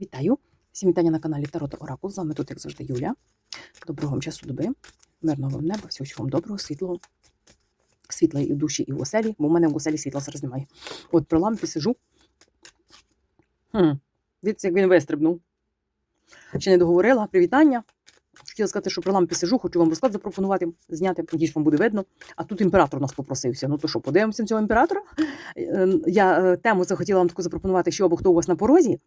Вітаю! Всім вітання на каналі Таро та Оракул. З вами тут, як завжди, Юля. Доброго вам часу доби, мирного вам неба, всього вам доброго, світлого, світла і в душі, і в оселі, бо в мене в оселі світла зараз немає. От при лампі сижу. Хм, Дивіться, як він вистрибнув. Ще не договорила. Привітання. Хотіла сказати, що при лампі сижу, хочу вам розклад запропонувати, зняти, надіюсь, вам буде видно. А тут імператор нас попросився. Ну то що, подивимося цього імператора? Е, Я е, тему захотіла вам таку запропонувати, що або хто у вас на порозі.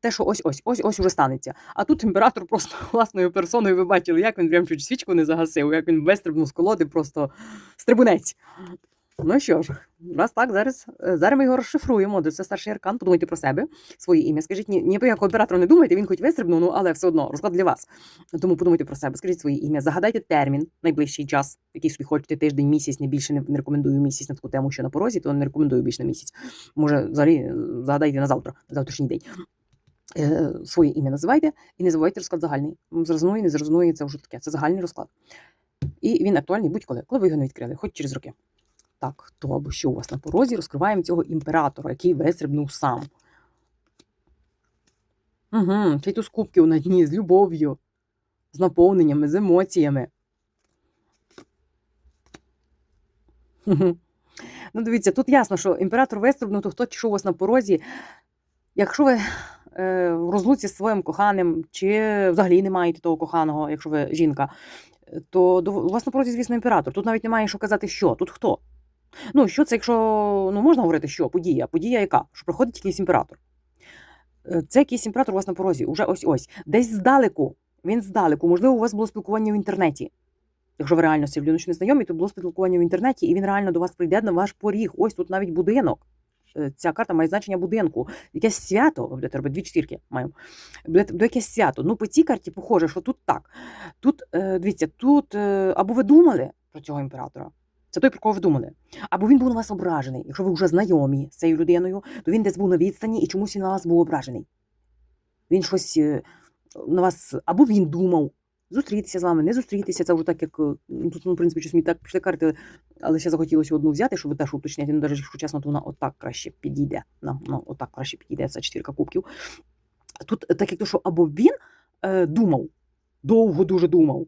Те, що ось ось ось ось уже станеться. А тут імператор просто власною персоною ви бачили, як він прям чуть свічку не загасив, як він вистрибнув з колоди, просто стрибунець. Ну що ж, раз так, зараз, е, зараз ми його розшифруємо. Це старший аркан. Подумайте про себе, своє ім'я. Скажіть, ні, ні про якого оператора не думайте, він хоч вистрибнув, ну але все одно розклад для вас. Тому подумайте про себе, скажіть своє ім'я, загадайте термін, найближчий час, який собі хочете, тиждень, місяць, не більше не, рекомендую місяць на таку тему, що на порозі, то не рекомендую більше на місяць. Може, взагалі е, загадайте на завтра, на завтрашній день. Е, Своє ім'я називайте і не забувайте розклад загальний. Зрозуміє, не зрозуміє, це вже таке. Це загальний розклад. І він актуальний будь-коли, коли ви його не відкрили, хоч через роки. Так, хто або що у вас на порозі, розкриваємо цього імператора, який вистрибнув сам. Угу, Цей туз кубків на дні з любов'ю, з наповненнями, з емоціями. Ну, дивіться, тут ясно, що імператор вистрибнув, то хто що у вас на порозі. Якщо ви в розлуці з своїм коханим, чи взагалі не маєте того коханого, якщо ви жінка, е, то до, вас на порозі, звісно, імператор. Тут навіть немає що казати, що, тут хто. Ну, що це, якщо ну, можна говорити, що подія? Подія яка? Що приходить якийсь імператор. Е, Це якийсь імператор у вас на порозі, уже ось-ось. Десь здалеку, він здалеку. Можливо, у вас було спілкування в інтернеті. Якщо ви реально не знайомі, то було спілкування в інтернеті, і він реально до вас прийде на ваш поріг. Ось тут навіть будинок. Е, Ця карта має значення будинку. Якесь свято, будете робити дві четвірки маємо. До якесь свято. Ну, по цій карті похоже, що тут так. Тут, е, дивіться, тут е, або ви думали про цього імператора. Це той, про кого ви думали. Або він був на вас ображений. Якщо ви вже знайомі з цією людиною, то він десь був на відстані і чомусь він на вас був ображений. Він щось на вас, або він думав зустрітися з вами, не зустрітися. Це вже так, як е, тут, ну, в принципі, щось мені так пішли карти, але ще захотілося одну взяти, щоб теж уточняти. Ну, навіть, якщо чесно, то вона отак краще підійде. Нам ну, отак краще підійде. Це четвірка кубків. Тут е, так як то, що або він е, думав, довго дуже думав.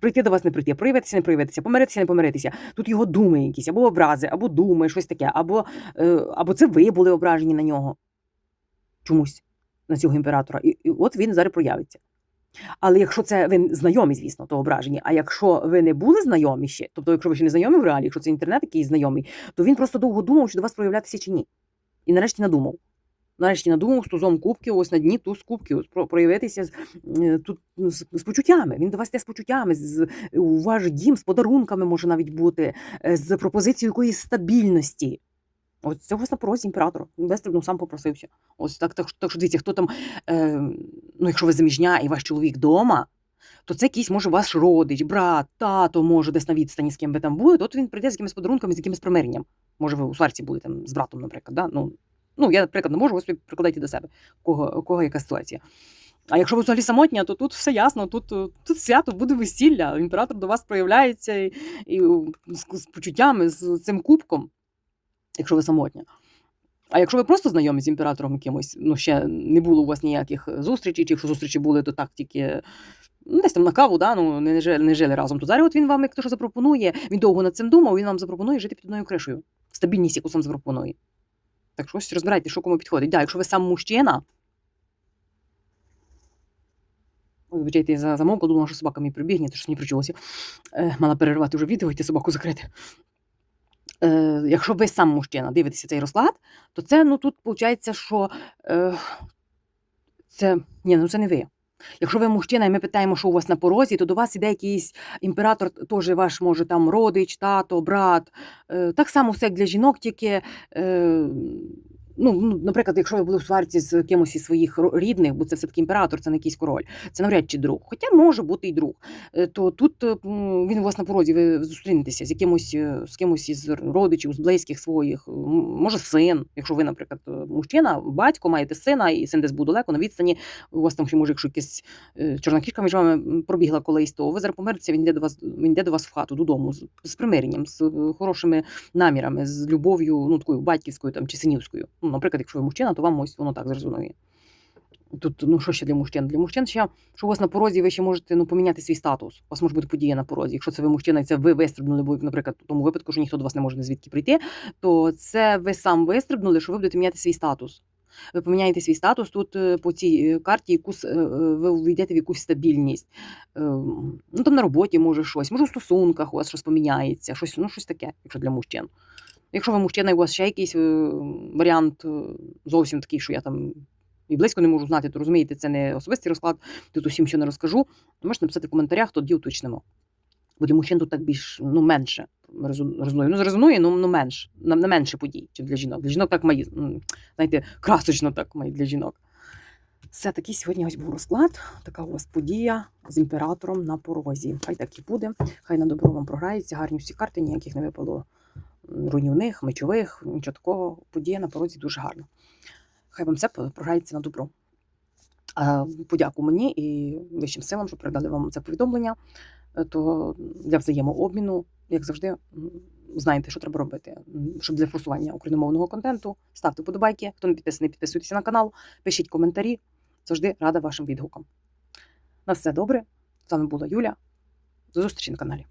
Прийти до вас не прийти, проявитися, не проявитися, помиритися, не помиритися. Тут його думи якісь, або образи, або думи, щось таке, або, е, або це ви були ображені на нього чомусь, на цього імператора. І, і от він зараз проявиться. Але якщо це ви знайомі, звісно, то ображені. А якщо ви не були знайомі ще, тобто, якщо ви ще не знайомі в реалі, якщо це інтернет якийсь знайомий, то він просто довго думав, чи до вас проявлятися чи ні. І нарешті надумав. Нарешті надумав з тузом кубків, ось на дні туз про- проявитися е, тут ну, з, з почуттями. Він до вас йде з почуттями, з, у ваш дім, з подарунками може навіть бути, е, з пропозицією якоїсь стабільності. Вас на порозі імператор. Він вистрибнув, сам попросився. Ось так, так, так що дивіться, хто там, е, ну якщо ви заміжня і ваш чоловік вдома, то це якийсь може ваш родич, брат, тато, може, десь на відстані, з ким ви там були, от він прийде з якимись подарунками, з якимось примиренням. Може, ви у сварці були там з братом, наприклад. Да? Ну, ну, я, наприклад, не можу, ви собі прикладайте до себе, кого, кого яка ситуація. А якщо ви взагалі самотня, то тут все ясно, тут, тут свято буде весілля. Імператор до вас проявляється і, і з, з почуттями, з цим кубком, якщо ви самотня. А якщо ви просто знайомі з імператором якимось, ну ще не було у вас ніяких зустрічей, чи якщо зустрічі були, то так тільки ну, десь там на каву, да, ну, не, жили, не жили разом, то зараз от він вам, як то що запропонує, він довго над цим думав, він вам запропонує жити під одною кришею. Стабільність, яку сам запропонує. Так що ось розбирайте, що кому підходить. Да, якщо ви сам мужчина. Ой, вибачайте, я замовкла, думала, що собака мені прибігне, то що не причулося. Е, мала перервати вже відео, йти собаку закрити. Е, якщо ви сам мужчина дивитеся цей розклад, то це ну тут виходить, що е, це ні, ну це не ви. Якщо ви мужчина, і ми питаємо, що у вас на порозі, то до вас іде якийсь імператор, теж ваш може там родич, тато, брат. Е, так само все як для жінок, тільки. Е, Ну, ну, наприклад, якщо ви були в сварці з кимось із своїх рідних, бо це все-таки імператор, це не якийсь король, це навряд чи друг. Хоча може бути і друг. Е, То тут е, він у вас на порозі, ви зустрінетеся з якимось е, з кимось із родичів, з близьких своїх, може син. Якщо ви, наприклад, мужчина, батько, маєте сина, і син десь був далеко на відстані, у вас там ще може, якщо якась чорна кішка між вами пробігла колись, то ви зараз помиритеся, він йде до вас, він йде до вас в хату додому з, з примиренням, з хорошими намірами, з любов'ю, ну такою батьківською там чи синівською. Ну, наприклад, якщо ви мужчина, то вам ось воно так зрезонує. Тут, ну що ще для мужчин? Для мужчин ще, що у вас на порозі, ви ще можете ну, поміняти свій статус. У вас може бути подія на порозі. Якщо це ви мужчина, і це ви вистрибнули, бо, наприклад, у тому випадку, що ніхто до вас не може звідки прийти, то це ви сам вистрибнули, що ви будете міняти свій статус. Ви поміняєте свій статус тут е, по цій е, карті, якусь, е, ви увійдете в якусь стабільність. Е, Ну там на роботі може щось, може в стосунках у вас щось поміняється, щось, ну, щось таке, якщо для мужчин. Якщо ви мужчина, і у вас ще якийсь е, варіант е, зовсім такий, що я там і близько не можу знати, то розумієте, це не особистий розклад, тут усім що не розкажу. Можете написати в коментарях, тоді уточнимо. Бо для мужчин тут так більш ну, менше резон- резонує. Ну, резонує, ну, ну менше, на, на менше подій, чи для жінок. Для жінок так має, знаєте, красочно так має для жінок. Все такий сьогодні ось був розклад. Така у вас подія з імператором на порозі. Хай так і буде. Хай на добро вам програється. Гарні всі карти, ніяких не випало руйнівних, мечових, нічого такого. Подія на порозі дуже гарна. Хай вам все програється на добро. Подяку мені і вищим силам, що передали вам це повідомлення. Е, То для взаємообміну, як завжди, знаєте, що треба робити. Щоб для просування україномовного контенту ставте подобайки. Хто не підписаний, підписуйтесь на канал, пишіть коментарі. Завжди рада вашим відгукам. На все добре. З вами була Юля. До зустрічі на каналі.